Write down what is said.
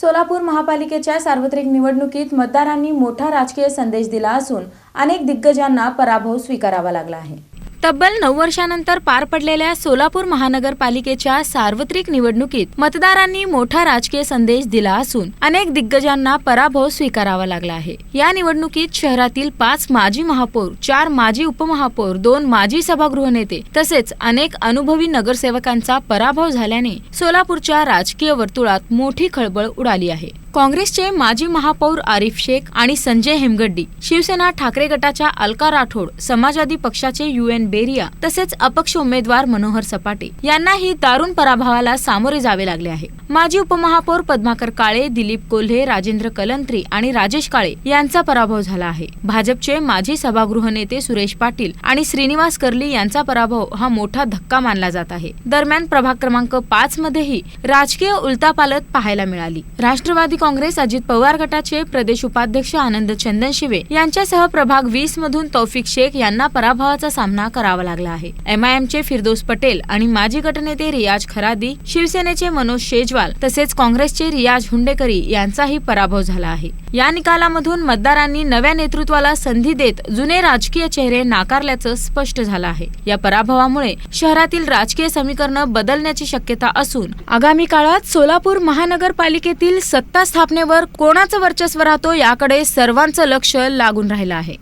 सोलापूर महापालिकेच्या सार्वत्रिक निवडणुकीत मतदारांनी मोठा राजकीय संदेश दिला असून अनेक दिग्गजांना पराभव स्वीकारावा लागला आहे. तब्बल नऊ वर्षानंतर पार पडलेल्या सोलापूर महानगरपालिकेच्या सार्वत्रिक निवडणुकीत मतदारांनी मोठा राजकीय संदेश दिला असून अनेक दिग्गजांना पराभव स्वीकारावा लागला आहे. या निवडणुकीत शहरातील पाच माजी महापौर चार माजी उपमहापौर दोन माजी सभागृह नेते तसेच अनेक अनुभवी नगरसेवकांचा पराभव झाल्याने सोलापूरच्या राजकीय वर्तुळात मोठी खळबळ उडाली आहे. काँग्रेसचे माजी महापौर आरिफ शेख आणि संजय हेमगड्डी शिवसेना ठाकरे गटाच्या अलका राठोड समाजवादी पक्षाचे यू एन बेरिया तसेच अपक्ष उमेदवार मनोहर सपाटे यांनाही दारुण पराभवाला सामोरे जावे लागले आहे. माजी उपमहापौर पद्माकर काळे दिलीप कोल्हे राजेंद्र कलंत्री आणि राजेश काळे यांचा पराभव झाला आहे. भाजपचे माजी सभागृह नेते सुरेश पाटील आणि श्रीनिवास कर्ली यांचा पराभव हा मोठा धक्का मानला जात आहे. दरम्यान प्रभाग क्रमांक पाच मध्येही राजकीय उलतापालत पाहायला मिळाली. राष्ट्रवादी काँग्रेस अजित पवार गटाचे प्रदेश उपाध्यक्ष आनंद चंदन शिवे यांच्यासह प्रभाग वीस मधून तौफिक शेख यांना पराभवाचा सामना करावा लागला आहे. एमआयएमचे फिरदोस पटेल आणि माजी गटनेते रियाज खरादी शिवसेनेचे मनोज शेजवाल तसेच काँग्रेसचे रियाज हुंडेकरी यांचाही पराभव झाला आहे. या निकालामधून मतदारांनी नव्या नेतृत्वाला संधी देत जुने राजकीय चेहरे नाकारल्याचं स्पष्ट झालं आहे. या पराभवामुळे शहरातील राजकीय समीकरण बदलण्याची शक्यता असून आगामी काळात सोलापूर महानगरपालिकेतील सत्ता स्थापनेवर कोणाचं वर्चस्व राहतो याकडे सर्वांचं लक्ष लागून राहिलं आहे.